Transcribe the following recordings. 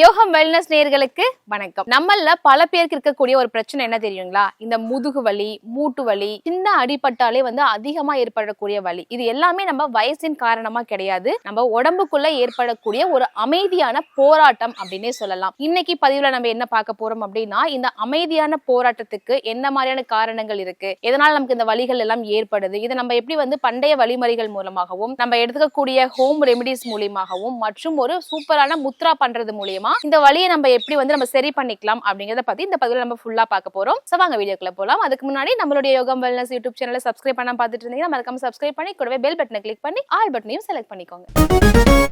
யோகம் வெல்னஸ் நேர்களுக்கு வணக்கம். நம்மள பல பேருக்கு இருக்கக்கூடிய ஒரு பிரச்சனை என்ன தெரியுங்களா? இந்த முதுகு வலி மூட்டு வலி சின்ன அடிபட்டாலே வந்து அதிகமா ஏற்படக்கூடிய வலி. இது எல்லாமே நம்ம வயசின் காரணமா கிடையாது. நம்ம உடம்புக்குள்ள ஏற்படக்கூடிய ஒரு அமைதியான போராட்டம் அப்படின்னே சொல்லலாம். இன்னைக்கு பதிவுல நம்ம என்ன பார்க்க போறோம் அப்படின்னா இந்த அமைதியான போராட்டத்துக்கு என்ன மாதிரியான காரணங்கள் இருக்கு? எதனால நமக்கு இந்த வலிகள் எல்லாம் ஏற்படுது? இதை நம்ம எப்படி வந்து பண்டைய வழிமுறைகள் மூலமாகவும் நம்ம எடுத்துக்கக்கூடிய ஹோம் ரெமிடிஸ் மூலியமாகவும் மற்றும் ஒரு சூப்பரான முத்ரா பண்றது மூலியமா இந்த வழியை நம்ம எப்படி வந்து நம்ம சரி பண்ணிக்கலாம் அப்படிங்கறத பத்தி இந்த பதிவில் நம்ம ஃபுல்லா பார்க்க போறோம். சோ வாங்க வீடியோக்குள்ள போலாம். அதுக்கு முன்னாடி நம்மளுடைய யோகம் வெல்னஸ் யூடியூப் சேனலை சப்ஸ்கிரைப் பண்ணாம பார்த்துட்டு இருந்தீங்கன்னா மறக்காம சப்ஸ்கிரைப் பண்ணி கூடவே பெல் பட்டனை கிளிக் பண்ணி ஆல் பட்டனையும் செலக்ட் பண்ணிக்கோங்க.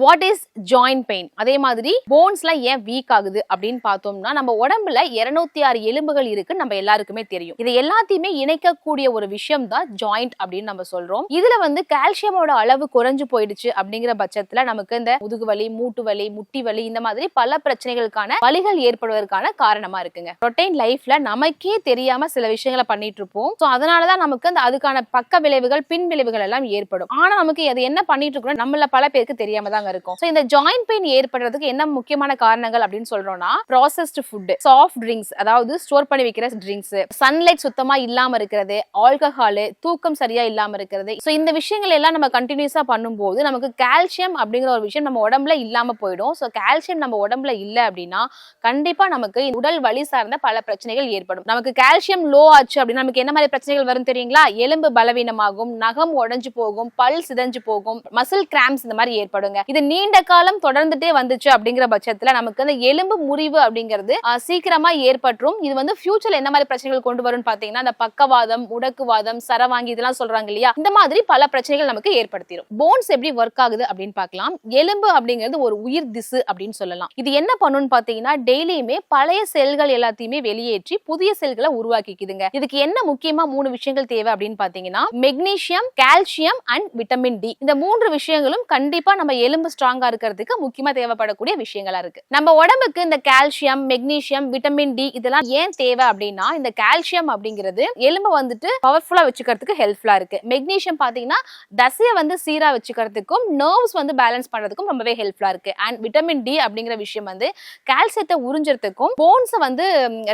வாட் இஸ் ஜாயிண்ட் பெயின் அதே மாதிரி போன்ஸ்லாம் ஏன் வீக் ஆகுது அப்படின்னு பார்த்தோம்னா நம்ம உடம்புல இருநூத்தி ஆறு எலும்புகள் இருக்குன்னு நம்ம எல்லாருக்குமே தெரியும். இது எல்லாத்தையுமே இணைக்கக்கூடிய ஒரு விஷயம் தான் ஜாயிண்ட் அப்படின்னு நம்ம சொல்றோம். இதுல வந்து கால்சியமோட அளவு குறைஞ்சு போயிடுச்சு அப்படிங்கிற பட்சத்துல நமக்கு இந்த முதுகு வலி மூட்டு வலி முட்டி வலி இந்த மாதிரி பல பிரச்சனைகளுக்கான வலிகள் ஏற்படுவதற்கான காரணமா இருக்குங்க. ரொட்டைன் லைஃப்ல நமக்கே தெரியாம சில விஷயங்களை பண்ணிட்டு இருப்போம். ஸோ அதனாலதான் நமக்கு அந்த அதுக்கான பக்க விளைவுகள் பின் விளைவுகள் எல்லாம் ஏற்படும். ஆனா நமக்கு அது என்ன பண்ணிட்டு இருக்கோம் நம்மள பல பேருக்கு தெரியாம தாங்க இருக்கும். ஸோ இந்த ஜாயிண்ட் பெயின் ஏற்படுறதுக்கு என்ன முக்கியமான காரணங்கள் அப்படின்னு சொல்றோம்னா ப்ராசஸ்டு ஃபுட் சாஃப்ட் ட்ரிங்க்ஸ் அதாவது ஸ்டோர் பண்ணி வைக்கிற ட்ரிங்க்ஸ் சன்லைட் சுத்தமா இல்லாம இருக்கிறது ஆல்கஹால் தூக்கம் சரியா இல்லாம இருக்கிறது. ஸோ இந்த விஷயங்கள் எல்லாம் நம்ம கண்டினியூஸா பண்ணும்போது நமக்கு கால்சியம் அப்படிங்கிற ஒரு விஷயம் நம்ம உடம்புல இல்லாம போயிடும். ஸோ கால்சியம் நம்ம உடம்புல இல்லை அப்படின்னா கண்டிப்பா நமக்கு உடல் வலி சார்ந்த பல பிரச்சனைகள் ஏற்படும். நமக்கு கால்சியம் லோ ஆச்சு அப்படின்னா நமக்கு என்ன மாதிரி பிரச்சனைகள் வரும் தெரியுங்களா? எலும்பு பலவீனமாகும் நகம் உடஞ்சு போகும் பல் சிதைஞ்சு போகும் மசில் கிராம்ஸ் இந்த மாதிரி ஏற்படுங்க. இது நீண்ட காலம் தொடர்ந்துட்டே வந்துச்சு அப்படிங்கிற பட்சத்துல நமக்கு அந்த எலும்பு முறிவு அப்படிங்கிறது சீக்கிரமா ஏற்பட்டுரும். இது வந்து ஃபியூச்சர்ல என்ன மாதிரி பிரச்சனைகள் கொண்டு வரும்னு பாத்தீங்கன்னா அந்த பக்கவாதம் முடக்குவாதம் சரவாங்கி இதெல்லாம் சொல்றாங்க இல்லையா? இந்த மாதிரி பல பிரச்சனைகள் நமக்கு ஏற்படுத்திடும் போன்ஸ் எப்படி ஒர்க் ஆகுது அப்படின்னு பார்க்கலாம் எலும்பு அப்படிங்கிறது ஒரு உயிர் திசு அப்படின்னு சொல்லலாம். இது என்ன பண்ணுன்னு பாத்தீங்கன்னா டெய்லியுமே பழைய செல்கள் எல்லாத்தையுமே வெளியேற்றி புதிய செல்களை உருவாக்கிக்குதுங்க. இதுக்கு என்ன முக்கியமா மூணு விஷயங்கள் தேவை அப்படின்னு பாத்தீங்கன்னா magnesium calcium and vitamin D இந்த மூன்று விஷயங்களும் கண்டிப்பா நம்ம எலும்பு ஸ்ட்ராங்கா இருக்கிறதுக்கு முக்கியமா தேவைப்படக்கூடிய விஷயங்களா இருக்கு. நம்ம உடம்புக்கு இந்த கால்சியம் மெக்னீசியம் விட்டமின் டி இதெல்லாம் ஏன் தேவை அப்படின்னா இந்த கால்சியம் அப்படிங்கிறது எலும்பை வந்துட்டு பவர்ஃபுல்லா வச்சுக்கிறதுக்கு ஹெல்ப்ஃபுல்லா இருக்கு. மெக்னீசியம் பாத்தீங்கன்னா தசையை வந்து சீரா வச்சுக்கிறதுக்கும் நர்வ்ஸ் வந்து பேலன்ஸ் பண்றதுக்கும் ரொம்பவே ஹெல்ப்ஃபுல்லா இருக்கு. அண்ட் விட்டமின் டி அப்படிங்கிற விஷயம் வந்து கால்சியத்தை உறிஞ்சறதுக்கும் போன்ஸை வந்து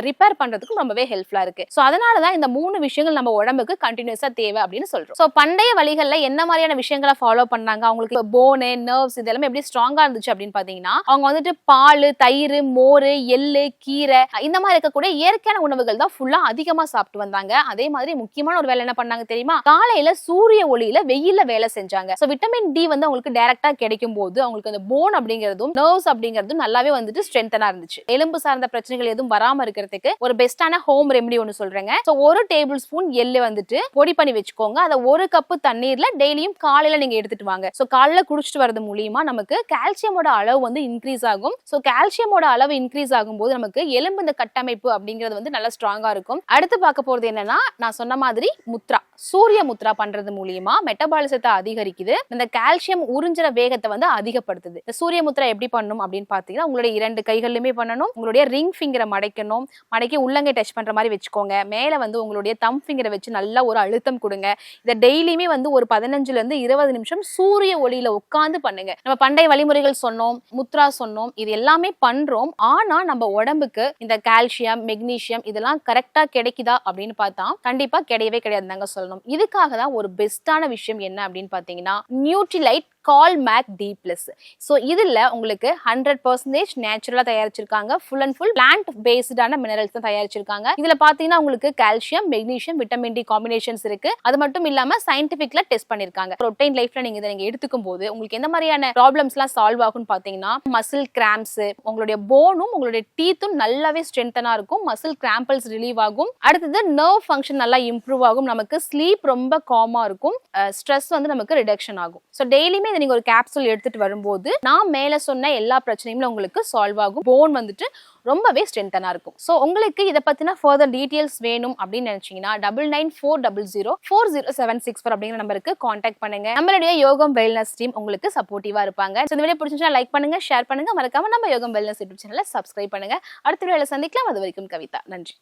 ரிப்பேர் பண்றதுக்கும் ரொம்பவே ஹெல்ப்ஃபுல்லா இருக்கு. சோ அதனாலதான் இந்த மூணு விஷயங்கள் நம்ம உடம்புக்கு கண்டினியூஸா தேவை அப்படின்னு சொல்றோம். சோ பண்டைய வழிகளில் என்ன மாதிரியான விஷயங்களை ஃபாலோ பண்ணாங்க? அவங்களுக்கு போனு நர்வ்ஸ் இதெல்லாம் எப்படி ஸ்ட்ராங்கா இருந்துச்சு அப்படின்னு பாத்தீங்கன்னா அவங்க வந்துட்டு பால் தயிர் மோர் எள்ளு கீரை இந்த மாதிரி இருக்கக்கூடிய இயற்கையான உணவுகள் தான் ஃபுல்லா அதிகமா சாப்பிட்டு வந்தாங்க. அதே மாதிரி முக்கியமான ஒரு வேலை என்ன பண்ணாங்க தெரியுமா? காலையில சூரிய ஒளியில வெயில வேலை செஞ்சாங்க. ஸோ விட்டமின் டி வந்து அவங்களுக்கு டைரக்டா கிடைக்கும் போது அவங்களுக்கு அந்த போன் அப்படிங்கிறதும் நர்வ்ஸ் அப்படிங்கிறதும் நல்லாவே வந்துட்டு ஸ்ட்ரென்தனா இருந்துச்சு. எலும்பு சார்ந்த பிரச்சனைகள் எதுவும் வராம இருக்கிறதுக்கு ஒரு பெஸ்டான ஹோம் ரெமெடி ஒன்று சொல்றேங்க. ஸோ ஒரு டேபிள் ஸ்பூன் எள்ளு வந்துட்டு பொடி பண்ணி வச்சுக்கோங்க. அதை ஒரு கப்பு தண்ணீர்ல டெய்லியும் காலையில நீங்க எடுத்துட்டு வாங்க. ஸோ காலையில குடிச்சிட்டு வரது மூலியமா நமக்கு கால்சியமோட அளவு வந்து இன்க்ரீஸ் ஆகும். ஸோ கால்சியமோட அளவு இன்க்ரீஸ் ஆகும்போது நமக்கு எலும்பு இந்த கட்டமைப்பு அப்படிங்கிறது வந்து நல்லா ஸ்ட்ராங்கா இருக்கும். அடுத்து பார்க்க போறது என்னன்னா நான் சொன்ன மாதிரி முத்ரா. சூரிய முத்ரா பண்றது மூலியமா மெட்டபாலிசத்தை அதிகரிக்குது. இந்த கால்சியம் உறிஞ்சுற வேகத்தை வந்து அதிகப்படுத்துது. இந்த சூரிய முத்ரா எப்படி பண்ணணும் அப்படின்னு பாத்தீங்கன்னா உங்களுடைய இரண்டு கைகளிலுமே பண்ணணும். உங்களுடைய ரிங் ஃபிங்கரை மடைக்கணும். மடக்கி உள்ளங்கை டச் பண்ற மாதிரி வச்சுக்கோங்க. மேல வந்து உங்களுடைய தம் ஃபிங்கரை வச்சு நல்லா ஒரு அழுத்தம் கொடுங்க. இதை டெய்லியுமே வந்து ஒரு பதினஞ்சுல இருந்து இருபது நிமிஷம் சூரிய ஒளியில உட்கார்ந்து பண்ணுங்க. நம்ம பண்டைய வழிமுறைகள் சொன்னோம் முத்ரா சொன்னோம் இது எல்லாமே பண்றோம். ஆனா நம்ம உடம்புக்கு இந்த கால்சியம் மெக்னீசியம் இதெல்லாம் கரெக்டா கிடைக்குதா அப்படின்னு பார்த்தா கண்டிப்பா கிடையவே கிடையாது சொல்லணும் சொல்லணும். இதுக்காக தான் ஒரு பெஸ்டான விஷயம் என்ன அப்படின்னு பார்த்தீங்கன்னா Nutrilite cal mag D plus so இதில் உங்களுக்கு ஹண்ட்ரட் பர்சன்டேஜ் நேச்சுரலாக தயாரிச்சிருக்காங்க. ஃபுல் அண்ட் ஃபுல் பிளான்ட் பேஸ்டான மினரல்ஸ் தான் தயாரிச்சிருக்காங்க. இதில் பார்த்தீங்கன்னா உங்களுக்கு calcium magnesium vitamin D combinations இருக்கு. அது மட்டும் இல்லாமல் சயின்டிஃபிக்ல டெஸ்ட் பண்ணிருக்காங்க. ரொட்டைன் லைஃப்ல நீங்க இதை நீங்க எடுத்துக்கும் போது உங்களுக்கு எந்த மாதிரியான ப்ராப்ளம்ஸ்லாம் சால்வ் ஆகும்னு பார்த்தீங்கன்னா மசில் கிராம்ஸ் உங்களுடைய போனும் உங்களுடைய டீத்தும் நல்லாவே ஸ்ட்ரென்தனா இருக்கும். மசில் கிராம்பிள்ஸ் ரிலீவ் ஆகும். அடுத்தது நர்வ் ஃபங்க்ஷன் நல்லா இம்ப்ரூவ் ஆகும். நமக்கு ஸ்லீப் ரொம்ப காமா இருக்கும். ஸ்ட்ரெஸ் வந்து நமக்கு ரிடக்ஷன் ஆகும். ஸோ டெய்லியுமே இதை நீங்க ஒரு கேப்சூல் எடுத்துட்டு வரும்போது நான் மேல சொன்ன எல்லா பிரச்சனையுமே உங்களுக்கு சால்வ் ஆகும். போன் வந்துட்டு ரொம்பவே ஸ்ட்ரென்தனா இருக்கும். ஸோ உங்களுக்கு இதை பத்தின ஃபர்தர் டீடைல்ஸ் வேணும் அப்படின்னு நினைச்சீங்கன்னா double nine four double zero four zero seven six four அப்படிங்கிற நம்பருக்கு காண்டாக்ட் பண்ணுங்க. நம்மளுடைய யோகம் வெல்னஸ் டீம் உங்களுக்கு சப்போர்ட்டிவா இருப்பாங்க. ஸோ இந்த வீடியோ பிடிச்சிருந்தா லைக் பண்ணுங்க ஷேர் பண்ணுங்க. மறக்காம நம்ம யோகம் வெல்னஸ் யூடியூப் சேனலை சப்ஸ்கிரைப் பண்ணுங்க. அடுத்த வீடியோல சந்திக்கலாம். அது வரைக்கும் கவிதா. நன்றி.